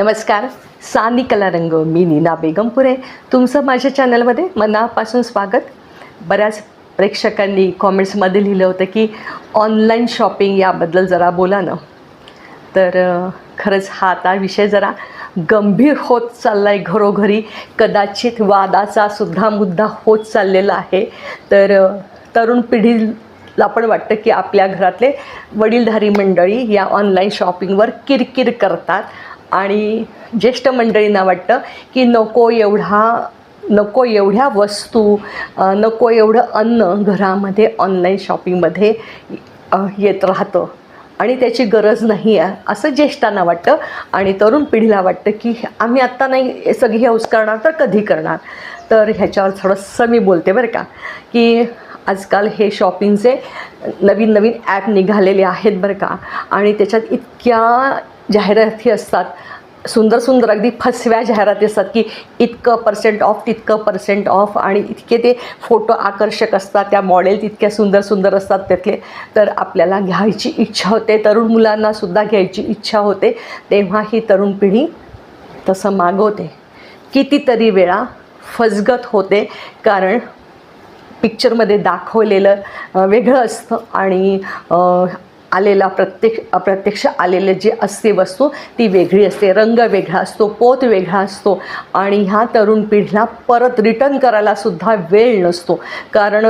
नमस्कार सानी कला रंग मी नीना बेगमपुरे. तुमचं माझ्या चॅनलमध्ये मनापासून स्वागत. बऱ्याच प्रेक्षकांनी कॉमेंट्समध्ये लिहिलं होतं की ऑनलाईन शॉपिंग याबद्दल जरा बोला ना. तर खरंच हा आता विषय जरा गंभीर होत चालला आहे घरोघरी. कदाचित वादाचा सुद्धा मुद्दा होत चाललेला आहे. तर तरुण पिढीला पण वाटतं की आपल्या घरातले वडीलधारी मंडळी या ऑनलाईन शॉपिंगवर किरकिर करतात. आणि ज्येष्ठ मंडळींना वाटतं की नको एवढा नको एवढ्या वस्तू नको एवढं अन्न घरामध्ये ऑनलाईन शॉपिंगमध्ये येत राहतं. आणि त्याची गरज नाही आहे असं ज्येष्ठांना वाटतं. आणि तरुण पिढीला वाटतं की आम्ही आत्ता नाही सगळी हौस करणार तर कधी करणार? तर ह्याच्यावर थोडंसं मी बोलते बरं का की आजकाल हे शॉपिंगचे नवीन नवीन ॲप निघालेले आहेत बरं का. आणि त्याच्यात इतक्या जाहिराती असतात सुंदर सुंदर अगदी फसव्या जाहिराती असतात की इतकं पर्सेंट ऑफ तितकं पर्सेंट ऑफ आणि इतके ते फोटो आकर्षक असतात त्या मॉडेल तितक्या सुंदर सुंदर असतात त्यातले. तर आपल्याला घ्यायची इच्छा होते तरुण मुलांनासुद्धा घ्यायची इच्छा होते. तेव्हा ही तरुण पिढी तसं मागवते. कितीतरी वेळा फसगत होते कारण पिक्चरमध्ये दाखवलेलं वेगळं असतं आणि आलेला प्रत्यक्ष अप्रत्यक्ष आलेले जे असते वस्तू ती वेगळी असते. रंग वेगळा असतो पोत वेगळा असतो आणि ह्या तरुण पिढीला परत रिटर्न करायलासुद्धा वेळ नसतो. कारण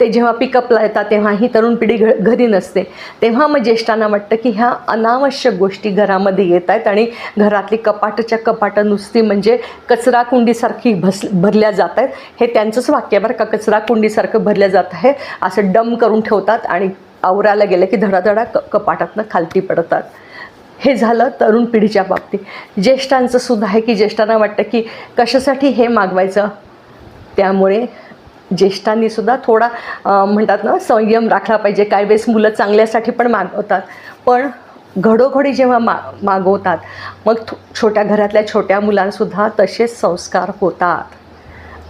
ते जेव्हा पिकअपला येतात तेव्हा ही तरुण पिढी घ घरी नसते. तेव्हा मग ज्येष्ठांना वाटतं की ह्या अनावश्यक गोष्टी घरामध्ये येत आहेत आणि घरातली कपाटच्या कपाटं नुसती म्हणजे कचराकुंडीसारखी भस भरल्या जात आहेत. हे त्यांचंच वाक्य बरं का. कचराकुंडीसारखं भरल्या जात आहे. असं डम करून ठेवतात आणि आवरायला गेलं की धडाधडा क कपाटातनं खालती पडतात. हे झालं तरुण पिढीच्या बाबतीत. ज्येष्ठांचं सुद्धा आहे की ज्येष्ठांना वाटतं की कशासाठी हे मागवायचं? त्यामुळे ज्येष्ठांनी सुद्धा थोडा म्हणतात ना संयम राखला पाहिजे. काही वेळेस मुलं चांगल्यासाठी पण मागवतात. पण घडोघडी जेव्हा मा मागवतात मग छोट्या घरातल्या छोट्या मुलांसुद्धा तसेच संस्कार होतात.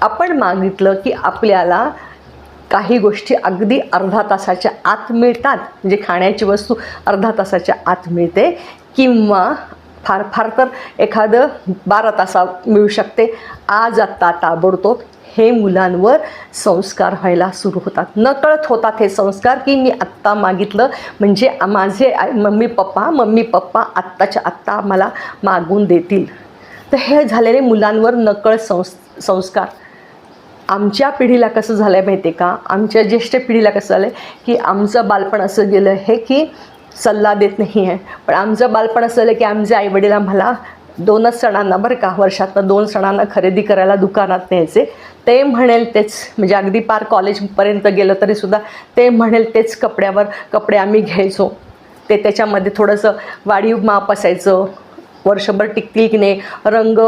आपण मागितलं की आपल्याला काही गोष्टी अगदी अर्धा तासाच्या आत मिळतात. म्हणजे खाण्याची वस्तू अर्धा तासाच्या आत मिळते. किंवा फार फार तर एखादं बारा तासा मिळू शकते. आज आत्ता ताबडतोब हे मुलांवर संस्कार व्हायला सुरू होतात. नकळत होतात हे संस्कार की मी आत्ता मागितलं. म्हणजे माझे मम्मी पप्पा मम्मी पप्पा आत्ताच्या आत्ता मला मागून देतील. तर हे झालेले मुलांवर नकळ संस् संस्कार. आमच्या पिढीला कसं झालं आहे माहिती आहे का? आमच्या ज्येष्ठ पिढीला कसं झालं आहे की आमचं बालपण असं गेलं आहे की सल्ला देत नाही आहे पण आमचं बालपण असं झालं की आमचे आईवडील आम्हाला दोनच सणांना बरं का वर्षातनं दोन सणांना खरेदी करायला दुकानात न्यायचे. ते म्हणेल तेच म्हणजे अगदी पार कॉलेजपर्यंत गेलं तरीसुद्धा ते म्हणेल तेच कपड्यावर कपडे आम्ही घ्यायचो. ते त्याच्यामध्ये थोडंसं वाढीव माप असायचं. वर्षभर टिकतील की नाही रंग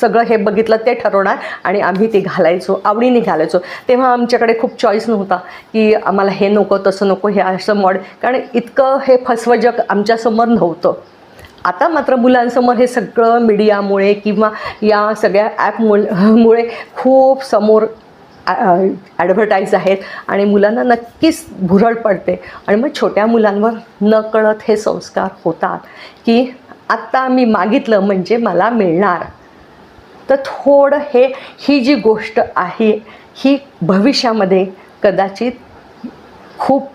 सगळं हे बघितलं ते ठरवणार आणि आम्ही ते घालायचो आवडीने घालायचो. तेव्हा आमच्याकडे खूप चॉईस नव्हता की आम्हाला हे नको तसं नको हे असं मॉड कारण इतकं हे फसवजग आमच्यासमोर नव्हतं. आता मात्र मुलांसमोर हे सगळं मीडियामुळे किंवा या सगळ्या ॲपमुळे मुळे खूप समोर ॲडव्हर्टाईज आहेत आणि मुलांना नक्कीच भुरळ पडते. आणि मग छोट्या मुलांवर नकळत हे संस्कार होतात की आत्ता मी मागितलं म्हणजे मला मिळणार. तर थोडं हे ही जी गोष्ट आहे ही भविष्यामध्ये कदाचित खूप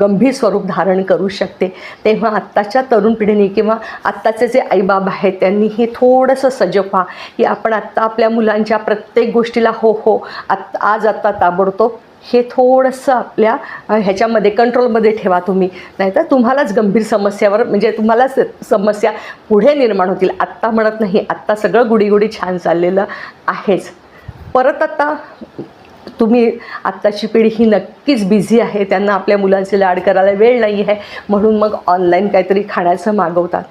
गंभीर स्वरूप धारण करू शकते. तेव्हा आत्ताच्या तरुण पिढीने किंवा आत्ताचे जे आईबाब आहेत त्यांनी हे थोडंसं सजग व्हा की आपण आत्ता आपल्या मुलांच्या प्रत्येक गोष्टीला हो हो आत्ता आज आत्ता ताबडतोब हे थोडंसं आपल्या ह्याच्यामध्ये कंट्रोलमध्ये ठेवा तुम्ही. नाहीतर तुम्हालाच गंभीर समस्यावर म्हणजे तुम्हालाच समस्या पुढे निर्माण होतील. आत्ता म्हणत नाही आत्ता सगळं गुडीगुडी छान चाललेलं आहेच. परत आता तुम्ही आत्ताची पिढी ही नक्कीच बिझी आहे. त्यांना आपल्या मुलांचे लाड करायला वेळ नाही आहे. म्हणून मग ऑनलाईन काहीतरी खाण्याचं मागवतात.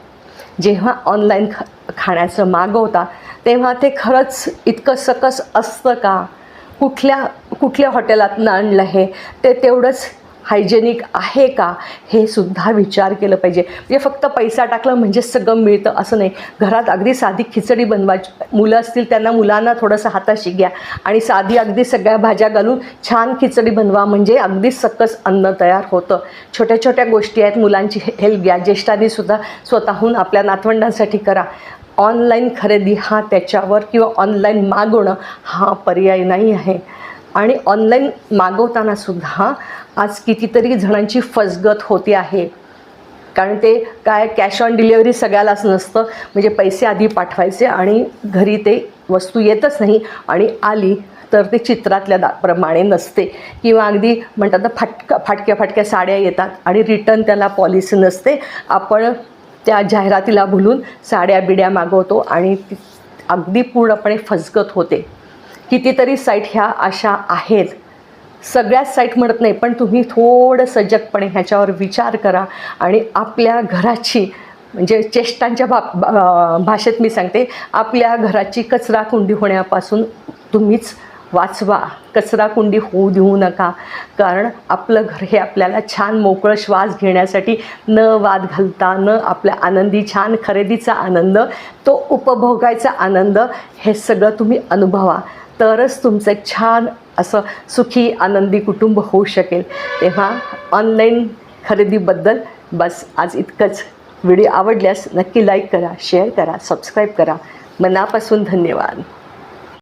जेव्हा ऑनलाईन ख खाण्याचं मागवता तेव्हा ते खरंच इतकं सकस असतं का? कुठल्या कुठल्या हॉटेलातनं आणलं आहे ते तेवढंच हायजेनिक आहे का? हे सुद्धा विचार केलं पाहिजे. म्हणजे फक्त पैसा टाकला म्हणजे सगळं मिळतं असं नाही. घरात अगदी साधी खिचडी बनवायची. मुलं असतील त्यांना मुलांना थोडंसं हाताशी घ्या. आणि साधी अगदी सगळ्या भाज्या घालून छान खिचडी बनवा म्हणजे अगदी सकस अन्न तयार होतं. छोट्या छोट्या गोष्टी आहेत. मुलांची हेल्प घ्या. ज्येष्ठांनी सुद्धा स्वतःहून आपल्या नातवंडांसाठी करा. ऑनलाईन खरेदी हा त्याच्यावर किंवा ऑनलाईन मागवणं हा पर्याय नाही आहे. आणि ऑनलाईन मागवताना सुद्धा आज कितीतरी जणांची फसगत होते आहे. कारण ते काय कॅश ऑन डिलिव्हरी सगळ्यालाच नसतं. म्हणजे पैसे आधी पाठवायचे आणि घरी ते वस्तू येतच नाही आणि आली तर ते चित्रातल्या दा प्रमाणे नसते. किंवा अगदी म्हणतात तर फाटका फाटक्या फाटक्या साड्या येतात आणि रिटर्न त्याला पॉलिसी नसते. आपण त्या जाहिरातीला भुलून साड्या बिड्या मागवतो आणि ती अगदी पूर्णपणे फसगत होते. कितीतरी साईट ह्या अशा आहेत. सगळ्याच साईट म्हणत नाही पण तुम्ही थोडं सजगपणे ह्याच्यावर विचार करा आणि आपल्या घराची म्हणजे चेष्टांच्या भा भा- भाषेत मी सांगते आपल्या घराची कचरा कुंडी होण्यापासून तुम्हीच वाचवा. कचरा कुंडी होऊ देऊ नका. कारण आपलं घर हे आपल्याला छान मोकळं श्वास घेण्यासाठी न वाद घालता न आपल्या आनंदी छान खरेदीचा आनंद तो उपभोगायचा आनंद हे सगळं तुम्ही अनुभवा. तरच तुमचं एक छान असं सुखी आनंदी कुटुंब होऊ शकेल. तेव्हा ऑनलाईन खरेदीबद्दल बस आज इतकंच. व्हिडिओ आवडल्यास नक्की लाईक करा शेअर करा सबस्क्राईब करा. मनापासून धन्यवाद.